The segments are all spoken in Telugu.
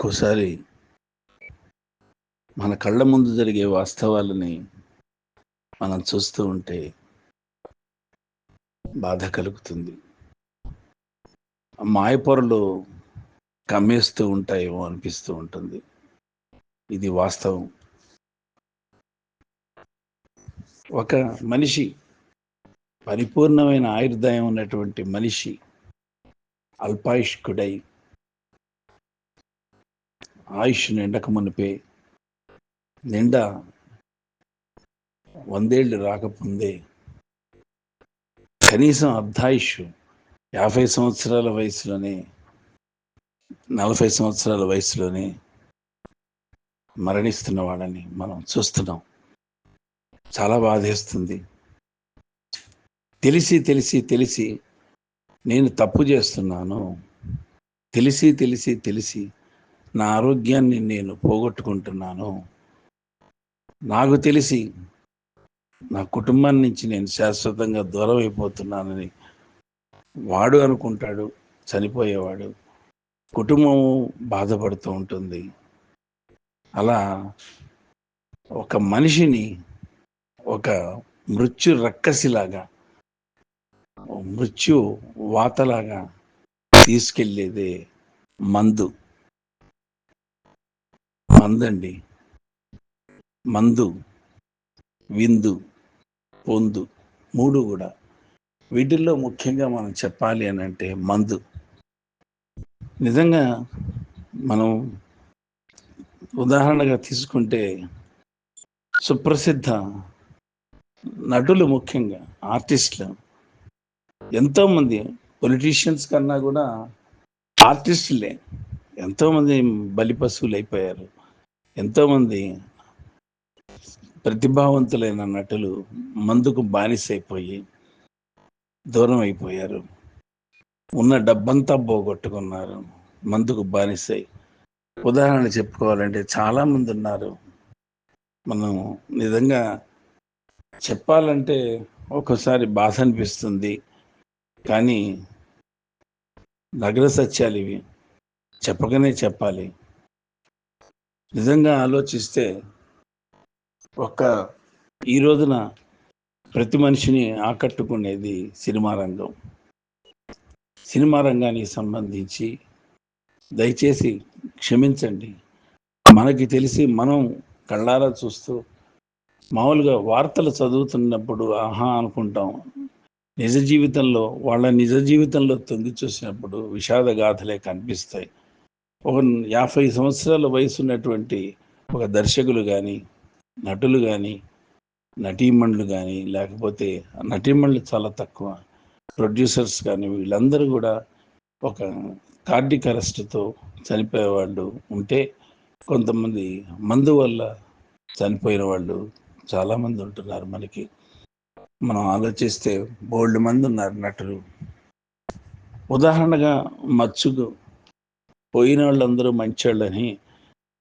ఒక్కోసారి మన కళ్ళ ముందు జరిగే వాస్తవాలని మనం చూస్తూ ఉంటే బాధ కలుగుతుంది. మాయపొరలు కమ్మేస్తూ ఉంటాయేమో అనిపిస్తూ ఉంటుంది. ఇది వాస్తవం. ఒక మనిషి పరిపూర్ణమైన ఆయుర్దాయం ఉన్నటువంటి మనిషి అల్పాయుష్కుడై ఆయుష్ నిండక మునిపే నిండా వందేళ్ళు రాకముందే కనీసం అర్ధాయుష్ యాభై సంవత్సరాల వయసులోనే నలభై సంవత్సరాల వయసులోనే మరణిస్తున్న వాళ్ళని మనం చూస్తున్నాం. చాలా బాధేస్తుంది. తెలిసి తెలిసి తెలిసి నేను తప్పు చేస్తున్నాను. తెలిసి తెలిసి తెలిసి నా ఆరోగ్యాన్ని నేను పోగొట్టుకుంటున్నాను. నాకు తెలిసి నా కుటుంబం నుంచి నేను శాశ్వతంగా దూరం అయిపోతున్నానని వాడు అనుకుంటాడు చనిపోయేవాడు. కుటుంబం బాధపడుతూ ఉంటుంది. అలా ఒక మనిషిని ఒక మృత్యు రక్కసిలాగా మృత్యు వాతలాగా తీసుకెళ్ళేదే మందు. మందండి. మందు విందు పొందు మూడు కూడా. వీటిల్లో ముఖ్యంగా మనం చెప్పాలి అని అంటే మందు. నిజంగా మనం ఉదాహరణగా తీసుకుంటే సుప్రసిద్ధ నటులు ముఖ్యంగా ఆర్టిస్టులు. ఎంతోమంది పొలిటీషియన్స్ కన్నా కూడా ఆర్టిస్టులే. ఎంతోమంది బలి పశువులు అయిపోయారు ఎంతోమంది ప్రతిభావంతులైన నటులు మందుకు బానిసైపోయి దూరం అయిపోయారు ఉన్న డబ్బంతా పోగొట్టుకున్నారు. మందుకు బానిసై. ఉదాహరణ చెప్పుకోవాలంటే చాలామంది ఉన్నారు. మనం నిజంగా చెప్పాలంటే ఒక్కోసారి బాధ అనిపిస్తుంది. కానీ నగర సత్యాలు ఇవి. చెప్పకనే చెప్పాలి. నిజంగా ఆలోచిస్తే ఒక ఈ రోజున ప్రతి మనిషిని ఆకట్టుకునేది సినిమా రంగం. సినిమా రంగానికి సంబంధించి దయచేసి క్షమించండి. మనకి తెలిసి మనం కళ్ళారా చూస్తూ మామూలుగా వార్తలు చదువుతున్నప్పుడు ఆహా అనుకుంటాం. నిజ జీవితంలో వాళ్ళ నిజ జీవితంలో తొంగి చూసినప్పుడు విషాద గాథలే కనిపిస్తాయి. ఒక యాభై సంవత్సరాల వయసు ఉన్నటువంటి ఒక దర్శకులు కానీ నటులు కానీ నటీమణులు కానీ లేకపోతే నటీమణులు చాలా తక్కువ. ప్రొడ్యూసర్స్ కానీ వీళ్ళందరూ కూడా ఒక కార్డిక్ అరెస్ట్తో చనిపోయే వాళ్ళు ఉంటే కొంతమంది మందు వల్ల చనిపోయిన వాళ్ళు చాలామంది ఉంటున్నారు మనకి. మనం ఆలోచిస్తే బోల్డ్ మంది ఉన్నారు నటులు. ఉదాహరణగా మచ్చుకు పోయిన వాళ్ళందరూ మంచోళ్ళని.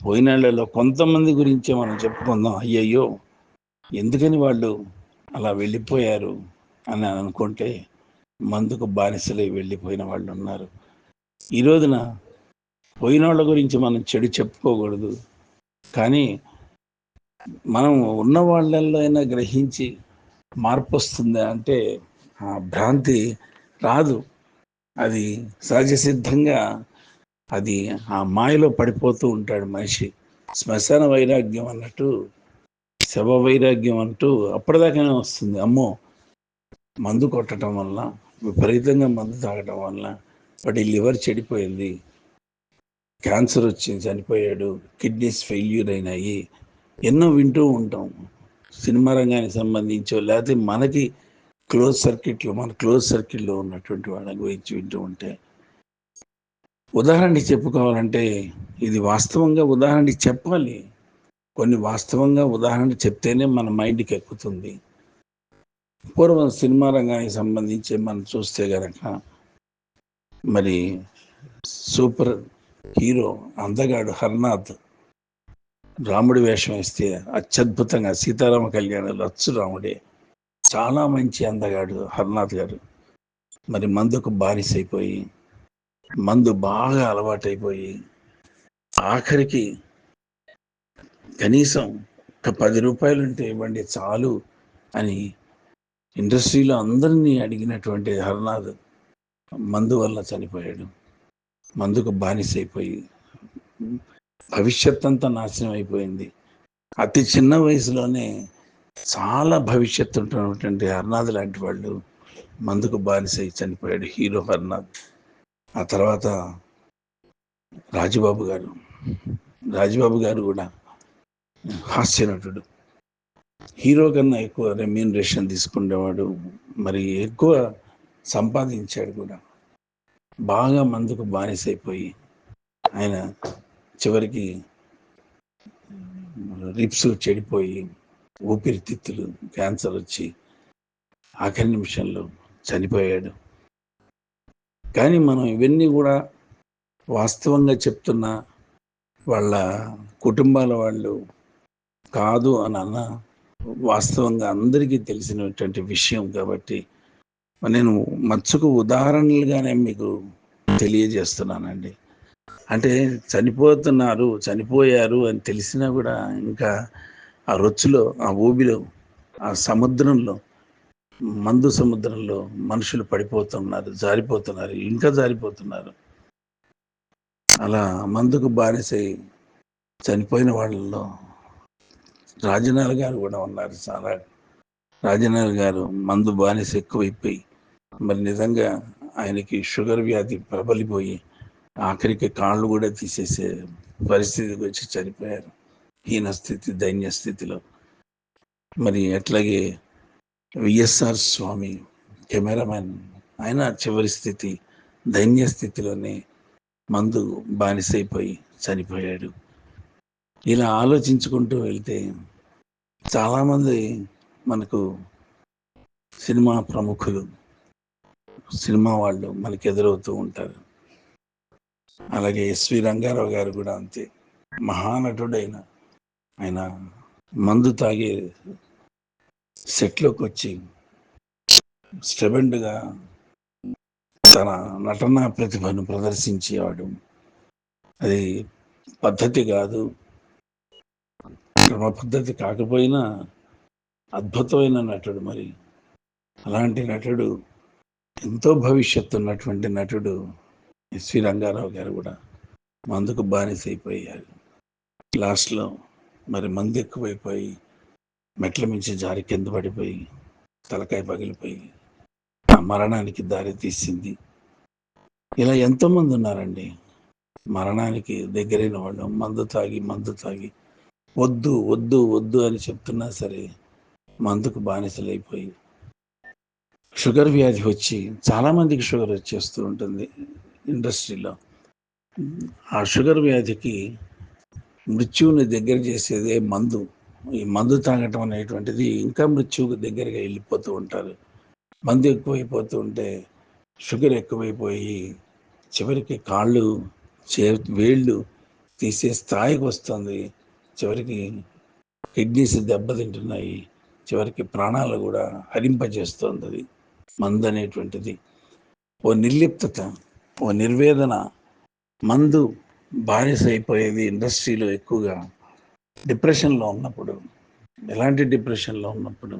పోయిన వాళ్ళలో కొంతమంది గురించే మనం చెప్పుకుందాం. అయ్యయ్యో ఎందుకని వాళ్ళు అలా వెళ్ళిపోయారు అని అనుకుంటే మందుకు బానిసలై వెళ్ళిపోయిన వాళ్ళు ఉన్నారు ఈ రోజున పోయిన వాళ్ళ గురించి మనం చెడు చెప్పుకోకూడదు. కానీ మనం ఉన్న వాళ్ళల్లో అయినా గ్రహించి మార్పు వస్తుందా అంటే ఆ భ్రాంతి రాదు. అది సహజసిద్ధంగా అది ఆ మాయలో పడిపోతూ ఉంటాడు మనిషి. శ్మశాన వైరాగ్యం అన్నట్టు శవ వైరాగ్యం అంటూ అప్పటిదాకానే వస్తుంది. అమ్మో! మందు కొట్టడం వల్ల విపరీతంగా మందు తాగడం వల్ల వాడి లివర్ చెడిపోయింది. క్యాన్సర్ వచ్చింది చనిపోయాడు. కిడ్నీస్ ఫెయిల్యూర్ అయినాయి. ఎన్నో వింటూ ఉంటాం. సినిమా రంగానికి సంబంధించో లేకపోతే మనకి క్లోజ్ సర్కిట్లో మన క్లోజ్ సర్క్యూట్లో ఉన్నటువంటి వాళ్ళ గురించి వింటూ ఉంటే ఉదాహరణకి చెప్పుకోవాలంటే ఇది వాస్తవంగా ఉదాహరణకి చెప్పాలి. కొన్ని వాస్తవంగా ఉదాహరణ చెప్తేనే మన మైండ్కి ఎక్కుతుంది. పూర్వం సినిమా రంగానికి సంబంధించి మనం చూస్తే గనక మరి సూపర్ హీరో అందగాడు హర్నాథ్ రాముడి వేషం వేస్తే అత్యద్భుతంగా సీతారామ కళ్యాణంలో అచ్చు రాముడే చాలా మంచి అందగాడు హర్నాథ్ గారు. మరి మందుకు బానిసైపోయి మందు బాగా అలవాటైపోయి ఆఖరికి కనీసం ఒక పది రూపాయలు ఉంటే ఇవ్వండి చాలు అని ఇండస్ట్రీలో అందరినీ అడిగినటువంటి హర్నాథ్ మందు వల్ల చనిపోయాడు. మందుకు బానిసైపోయి భవిష్యత్ అంతా నాశనం అయిపోయింది అతి చిన్న వయసులోనే చాలా భవిష్యత్తు ఉంటున్నటువంటి హర్నాథ్ లాంటి వాళ్ళు మందుకు బానిసై చనిపోయాడు హీరో హర్నాథ్. ఆ తర్వాత రాజుబాబు గారు రాజుబాబు గారు కూడా హాస్య నటుడు హీరో కన్నా ఎక్కువ రెమ్యూనరేషన్ తీసుకునేవాడు మరి ఎక్కువ సంపాదించాడు కూడా. బాగా మందుకు బానిసైపోయి ఆయన చివరికి రిప్స్ చెడిపోయి ఊపిరితిత్తులు క్యాన్సర్ వచ్చి ఆఖరి నిమిషంలో చనిపోయాడు. కానీ మనం ఇవన్నీ కూడా వాస్తవంగా చెప్తున్న వాళ్ళ కుటుంబాల వాళ్ళు కాదు అని అన్న వాస్తవంగా అందరికీ తెలిసినటువంటి విషయం కాబట్టి నేను మచ్చుకు ఉదాహరణలుగానే మీకు తెలియజేస్తున్నానండి. అంటే చనిపోతున్నారు చనిపోయారు అని తెలిసినా కూడా ఇంకా ఆ రొచ్చులో ఆ ఊబిలో ఆ సముద్రంలో మందు సముద్రంలో మనుషులు పడిపోతున్నారు జారిపోతున్నారు ఇంకా జారిపోతున్నారు. అలా మందుకు బానిసై చనిపోయిన వాళ్ళలో రాజనాల్ గారు కూడా ఉన్నారు చాలా. రాజనాల్ గారు మందు బానిస ఎక్కువైపోయి మరి నిజంగా ఆయనకి షుగర్ వ్యాధి ప్రబలిపోయి ఆఖరికి కాళ్ళు కూడా తీసేసే పరిస్థితికి వచ్చి చనిపోయారు. హీన స్థితి దైన్య స్థితిలో. మరి అట్లాగే విఎస్ఆర్ స్వామి కెమెరామెన్ ఆయన చివరి స్థితి దైన్య స్థితిలోనే మందు బానిసైపోయి చనిపోయాడు. ఇలా ఆలోచించుకుంటూ వెళ్తే చాలామంది మనకు సినిమా ప్రముఖులు సినిమా వాళ్ళు మనకి ఎదురవుతూ ఉంటారు. అలాగే ఎస్వి రంగారావు గారు కూడా అంతే. మహానటుడైన ఆయన మందు తాగే సెట్లోకి వచ్చి స్టెబెండ్గా తన నటనా ప్రతిభను ప్రదర్శించేవాడు. అది పద్ధతి కాదు. క్రమ పద్ధతి కాకపోయినా అద్భుతమైన నటుడు మరి. అలాంటి నటుడు ఎంతో భవిష్యత్తు ఉన్నటువంటి నటుడు ఎస్వి రంగారావు గారు కూడా మందుకు బానిసైపోయారు. లాస్ట్లో మరి మందు ఎక్కువైపోయి మెట్ల మించి జారి కింద పడిపోయి తలకాయ పగిలిపోయి ఆ మరణానికి దారి తీసింది. ఇలా ఎంతోమంది ఉన్నారండి. మరణానికి దగ్గరైన వాళ్ళు మందు తాగి మందు తాగి వద్దు వద్దు వద్దు అని చెప్తున్నా సరే మందుకు బానిసలైపోయి షుగర్ వ్యాధి వచ్చి చాలామందికి షుగర్ వచ్చేస్తూ ఉంటుంది ఇండస్ట్రీలో. ఆ షుగర్ వ్యాధికి మృత్యువుని దగ్గర చేసేదే మందు. ఈ మందు తాగటం అనేటువంటిది ఇంకా మృత్యువుకు దగ్గరగా వెళ్ళిపోతూ ఉంటారు. మందు ఎక్కువైపోతూ ఉంటే షుగర్ ఎక్కువైపోయి చివరికి కాళ్ళు చే వేళ్ళు తీసే స్థాయికి వస్తుంది. చివరికి కిడ్నీస్ దెబ్బతింటున్నాయి. చివరికి ప్రాణాలు కూడా హరింపజేస్తుంది అది మందు అనేటువంటిది. ఓ నిర్లిప్తత ఓ నిర్వేదన మందు బానిస అయిపోయేది ఇండస్ట్రీలో ఎక్కువగా డిప్రెషన్లో ఉన్నప్పుడు ఎలాంటి డిప్రెషన్లో ఉన్నప్పుడు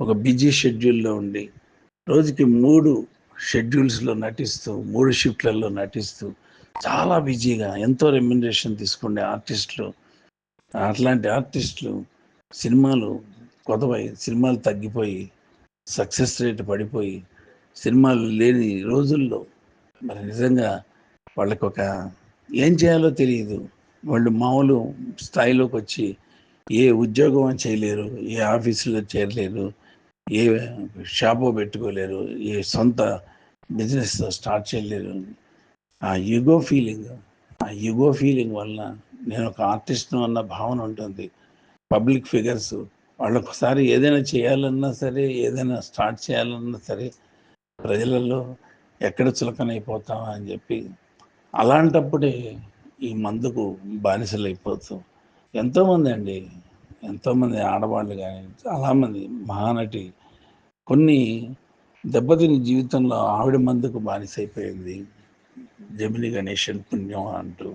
ఒక బిజీ షెడ్యూల్లో ఉండి రోజుకి మూడు షెడ్యూల్స్లో నటిస్తూ మూడు షిఫ్ట్లలో నటిస్తూ చాలా బిజీగా ఎంతో రెమ్యునరేషన్ తీసుకునే ఆర్టిస్టులు అట్లాంటి ఆర్టిస్టులు సినిమాలు కొదవై సినిమాలు తగ్గిపోయి సక్సెస్ రేట్ పడిపోయి సినిమాలు లేని రోజుల్లో మరి నిజంగా వాళ్ళకి ఒక ఏం చేయాలో తెలియదు. వాళ్ళు మామూలు స్థాయిలోకి వచ్చి ఏ ఉద్యోగం చేయలేరు ఏ ఆఫీసులో చేరలేరు ఏ షాపు పెట్టుకోలేరు ఏ సొంత బిజినెస్ స్టార్ట్ చేయలేరు. ఆ యుగో ఫీలింగ్ ఆ యుగో ఫీలింగ్ వలన నేను ఒక ఆర్టిస్ట్ను అన్న భావన ఉంటుంది. పబ్లిక్ ఫిగర్స్ వాళ్ళు ఒకసారి ఏదైనా చేయాలన్నా సరే ఏదైనా స్టార్ట్ చేయాలన్నా సరే ప్రజలలో ఎక్కడ చులకనైపోతామా అని చెప్పి అలాంటప్పుడే ఈ మందుకు బానిసలైపోతూ ఎంతోమంది అండి ఎంతోమంది ఆడవాళ్ళు కానీ చాలామంది మహానటి కొన్ని దెబ్బతిని జీవితంలో ఆవిడ మందుకు బానిసైపోయింది. జమిని గణేషన్ పుణ్యం అంటూ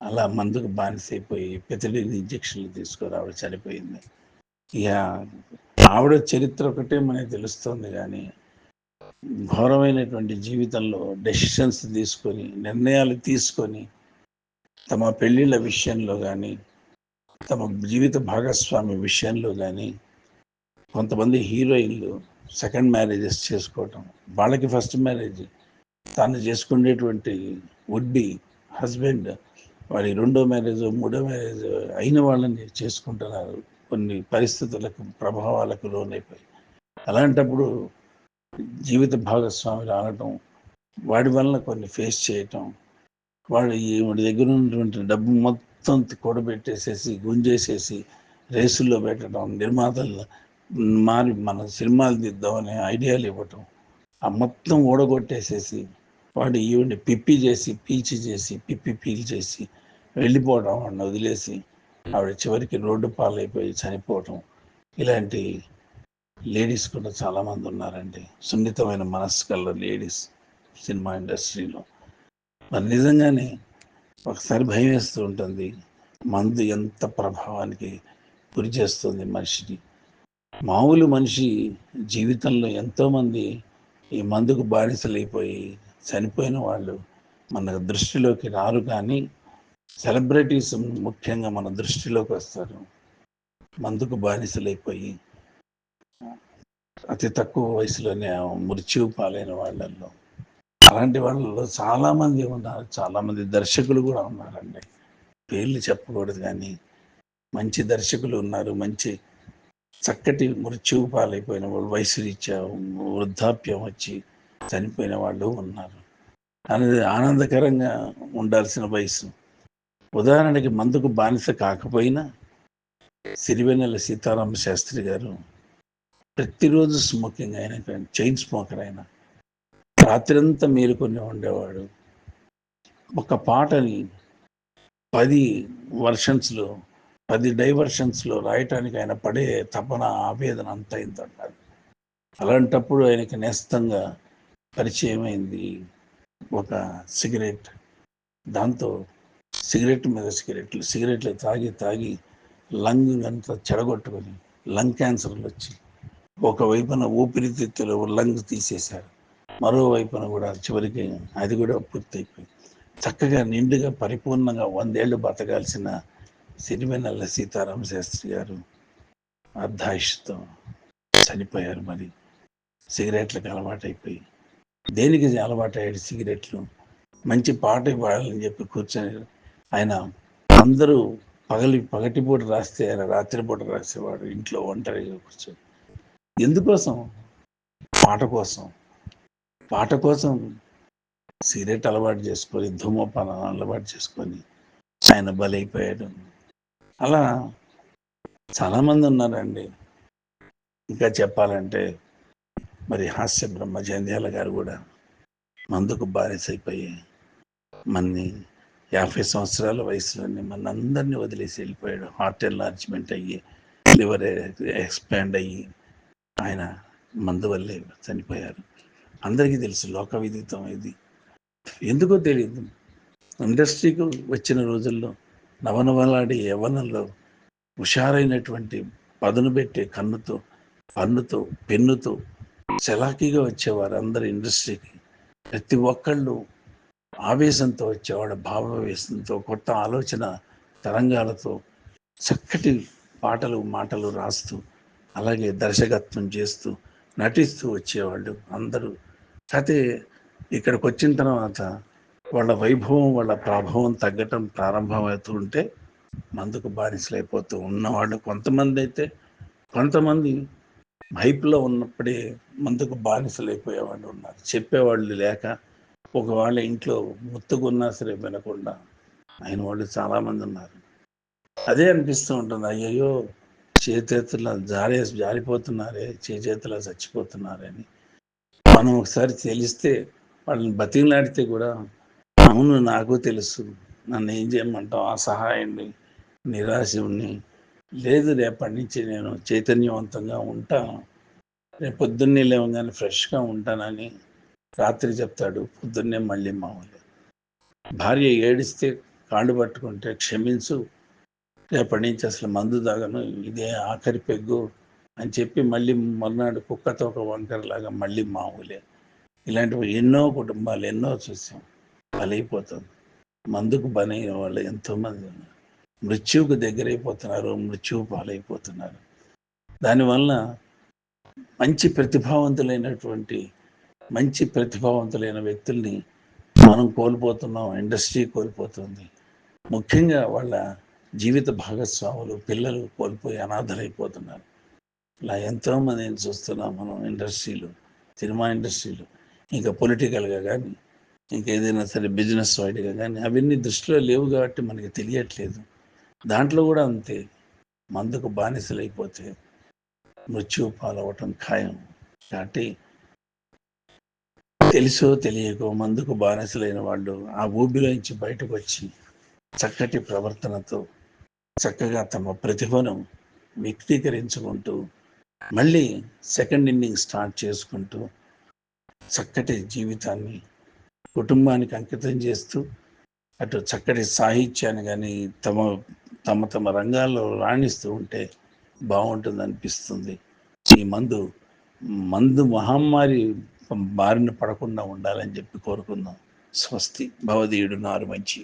అలా మందుకు బానిసైపోయి పెతిడిని ఇంజక్షన్లు తీసుకొని ఆవిడ చనిపోయింది. ఇక ఆవిడ చరిత్ర ఒకటే మనకి తెలుస్తుంది కానీ ఘోరమైనటువంటి జీవితంలో డెసిషన్స్ తీసుకొని నిర్ణయాలు తీసుకొని తమ పెళ్ళిళ్ళ విషయంలో కానీ తమ జీవిత భాగస్వామి విషయంలో కానీ కొంతమంది హీరోయిన్లు సెకండ్ మ్యారేజెస్ చేసుకోవటం వాళ్ళకి ఫస్ట్ మ్యారేజ్ తాను చేసుకునేటువంటి వుడ్ బి హస్బెండ్ వారి రెండో మ్యారేజ్ మూడో మ్యారేజ్ అయిన వాళ్ళని చేసుకుంటున్నారు. కొన్ని పరిస్థితులకు ప్రభావాలకు లోనైపోయి. అలాంటప్పుడు జీవిత భాగస్వామి రావటం వాడి వలన కొన్ని ఫేస్ చేయటం వాడు వాడి దగ్గర ఉన్నటువంటి డబ్బు మొత్తం కూడబెట్టేసేసి గుంజేసేసి రేసుల్లో పెట్టడం నిర్మాతలు మారి మన సినిమాలు తీద్దామనే ఐడియాలు ఇవ్వటం ఆ మొత్తం ఓడగొట్టేసేసి వాడు ఈవిడ్ని పిప్పి చేసి పీచి చేసి పిప్పి పీల్ చేసి వెళ్ళిపోవడం వాడిని వదిలేసి ఆవిడ చివరికి రోడ్డు పాలైపోయి చనిపోవటం. ఇలాంటి లేడీస్ కూడా చాలామంది ఉన్నారండి. సున్నితమైన మనస్సు కల లేడీస్ సినిమా ఇండస్ట్రీలో. మరి నిజంగానే ఒకసారి భయం వేస్తూ ఉంటుంది. మందు ఎంత ప్రభావానికి గురి చేస్తుంది మనిషిని మామూలు మనిషి జీవితంలో ఎంతోమంది ఈ మందుకు బానిసలైపోయి చనిపోయిన వాళ్ళు మన దృష్టిలోకి రారు కానీ సెలబ్రిటీస్ ముఖ్యంగా మన దృష్టిలోకి వస్తారు. మందుకు బానిసలైపోయి అతి తక్కువ వయసులోనే మృత్యువు పాలైన వాళ్ళల్లో అలాంటి వాళ్ళలో చాలామంది ఉన్నారు. చాలామంది దర్శకులు కూడా ఉన్నారండి. పేర్లు చెప్పకూడదు కానీ మంచి దర్శకులు ఉన్నారు. మంచి చక్కటి మృత్యువు పాలైపోయిన వాళ్ళు వయసు రీత్యా వృద్ధాప్యం వచ్చి చనిపోయిన వాళ్ళు ఉన్నారు. అనేది ఆనందకరంగా ఉండాల్సిన వయసు. ఉదాహరణకి మందుకు బానిస కాకపోయినా సిరివెన్నెల సీతారామ శాస్త్రి గారు ప్రతిరోజు స్మోకింగ్ అయిన చైన్ స్మోకర్ అయినా రాత్రంతా మేలుకొని ఉండేవాడు. ఒక పాటని పది వర్షన్స్లో పది డైవర్షన్స్లో రాయటానికి ఆయన పడే తపన ఆవేదన అంత అయిందంటారు అలాంటప్పుడు ఆయనకి నేస్తంగా పరిచయమైంది ఒక సిగరెట్. దాంతో సిగరెట్ మీద సిగరెట్లు సిగరెట్లు తాగి తాగి లంగ్ అంతా చెడగొట్టుకొని లంగ్ క్యాన్సర్లు వచ్చి ఒకవైపున ఊపిరితిత్తులు లంగ్ తీసేశారు. మరోవైపున కూడా చివరికి అది కూడా పూర్తయిపోయింది. చక్కగా నిండుగా పరిపూర్ణంగా వందేళ్ళు బతకాల్సిన సిరివెన్నెల సీతారామ శాస్త్రి గారు అర్ధాయుష్తో చనిపోయారు మరి. సిగరెట్లకు అలవాటైపోయి దేనికి అలవాటయ్యాడు సిగరెట్లు? మంచి పాట పాడాలని చెప్పి కూర్చొని ఆయన అందరూ పగలి పగటిపూట రాస్తే ఆయన రాత్రిపూట రాసేవాడు ఇంట్లో ఒంటరిగా కూర్చొని. ఎందుకోసం? పాట కోసం. పాట కోసం సిగరెట్ అలవాటు చేసుకొని ధూమపానం అలవాటు చేసుకొని ఆయన బలైపోయాడు. అలా చాలామంది ఉన్నారండి. ఇంకా చెప్పాలంటే మరి హాస్య బ్రహ్మ జంధ్యాల గారు కూడా మందుకు బానిసైపోయి మన్ని యాభై సంవత్సరాల వయసులోనే మన అందరినీ వదిలేసి వెళ్ళిపోయాడు. హార్ట్ ఎన్లార్జ్మెంట్ అయ్యి లివర్ ఎక్స్పాండ్ అయ్యి ఆయన మందు వల్లే చనిపోయారు. అందరికీ తెలుసు లోక విదితం ఇది ఎందుకో తెలియదు ఇండస్ట్రీకి వచ్చిన రోజుల్లో నవనవలాడే యవనంలో హుషారైనటువంటి పదును పెట్టే కన్నుతో పన్నుతో పెన్నుతో చలాకీగా వచ్చేవారు అందరు ఇండస్ట్రీకి. ప్రతి ఒక్కళ్ళు ఆవేశంతో వచ్చేవాడు భావావేశంతో కొత్త ఆలోచన తరంగాలతో చక్కటి పాటలు మాటలు రాస్తూ అలాగే దర్శకత్వం చేస్తూ నటిస్తూ వచ్చేవాళ్ళు అందరూ. అయితే ఇక్కడికి వచ్చిన తర్వాత వాళ్ళ వైభవం వాళ్ళ ప్రభావం తగ్గటం ప్రారంభమవుతూ ఉంటే మందుకు బానిసలైపోతూ ఉన్నవాళ్ళు కొంతమంది అయితే కొంతమంది హైప్లో ఉన్నప్పుడే మందుకు బానిసలైపోయేవాళ్ళు ఉన్నారు. చెప్పేవాళ్ళు లేక ఒక వాళ్ళ ఇంట్లో ముత్తుకున్నా సరే వినకుండా అయిన వాళ్ళు చాలామంది ఉన్నారు. అదే అనిపిస్తూ ఉంటుంది. అయ్యయ్యో! చేతుల జారే జారిపోతున్నారే చేతుల చచ్చిపోతున్నారని. మనం ఒకసారి తెలిస్తే వాళ్ళని బతికిలాడితే కూడా అవును నాకు తెలుసు. నన్ను ఏం చేయమంటావు? అసహాయాన్ని నిరాశని లేదు రేపటి నుంచి నేను చైతన్యవంతంగా ఉంటాను రేపు పొద్దున్నే లేవగానే ఫ్రెష్గా ఉంటానని రాత్రి చెప్తాడు. పొద్దున్నే మళ్ళీ మామూలు భార్య ఏడిస్తే కాళ్ళు పట్టుకుంటే క్షమించు. రేపటి నుంచి అసలు మందు తాగను ఇదే ఆఖరి పెగ్గు అని చెప్పి మళ్ళీ మర్నాడు కుక్కతో ఒక వంకరలాగా మళ్ళీ మామూలే ఇలాంటివి ఎన్నో కుటుంబాలు ఎన్నో చూసాం. బలైపోతుంది మందుకు బలైన వాళ్ళు ఎంతోమంది ఉన్నారు. మృత్యువుకు దగ్గరైపోతున్నారు మృత్యువు పాలైపోతున్నారు. దానివల్ల మంచి ప్రతిభావంతులైనటువంటి మంచి ప్రతిభావంతులైన వ్యక్తుల్ని మనం కోల్పోతున్నాం ఇండస్ట్రీ కోల్పోతుంది. ముఖ్యంగా వాళ్ళ జీవిత భాగస్వాములు పిల్లలు కోల్పోయి అనాథలైపోతున్నారు. ఇలా ఎంతోమందిని చూస్తున్నాం మనం ఇండస్ట్రీలు సినిమా ఇండస్ట్రీలు ఇంకా పొలిటికల్గా కానీ ఇంకా ఏదైనా సరే బిజినెస్ వైడ్గా కానీ అవన్నీ దృష్టిలో లేవు కాబట్టి మనకి తెలియట్లేదు. దాంట్లో కూడా అంతే. మందుకు బానిసలైపోతే మృత్యు పాలవటం ఖాయం. కాబట్టి తెలుసో తెలియకో మందుకు బానిసలైన వాళ్ళు ఆ ఊబిలోంచి బయటకు వచ్చి చక్కటి ప్రవర్తనతో చక్కగా తమ ప్రతిభను వ్యక్తీకరించుకుంటూ మళ్ళీ సెకండ్ ఇన్నింగ్ స్టార్ట్ చేసుకుంటూ చక్కటి జీవితాన్ని కుటుంబానికి అంకితం చేస్తూ అటు చక్కటి సాహిత్యాన్ని కానీ తమ తమ తమ రంగాల్లో రాణిస్తూ ఉంటే బాగుంటుంది అనిపిస్తుంది ఈ మందు మందు మహమ్మారి బారిన పడకుండా ఉండాలని చెప్పి కోరుకుందాం. స్వస్తి. భవదీయుడు నారు మంచి.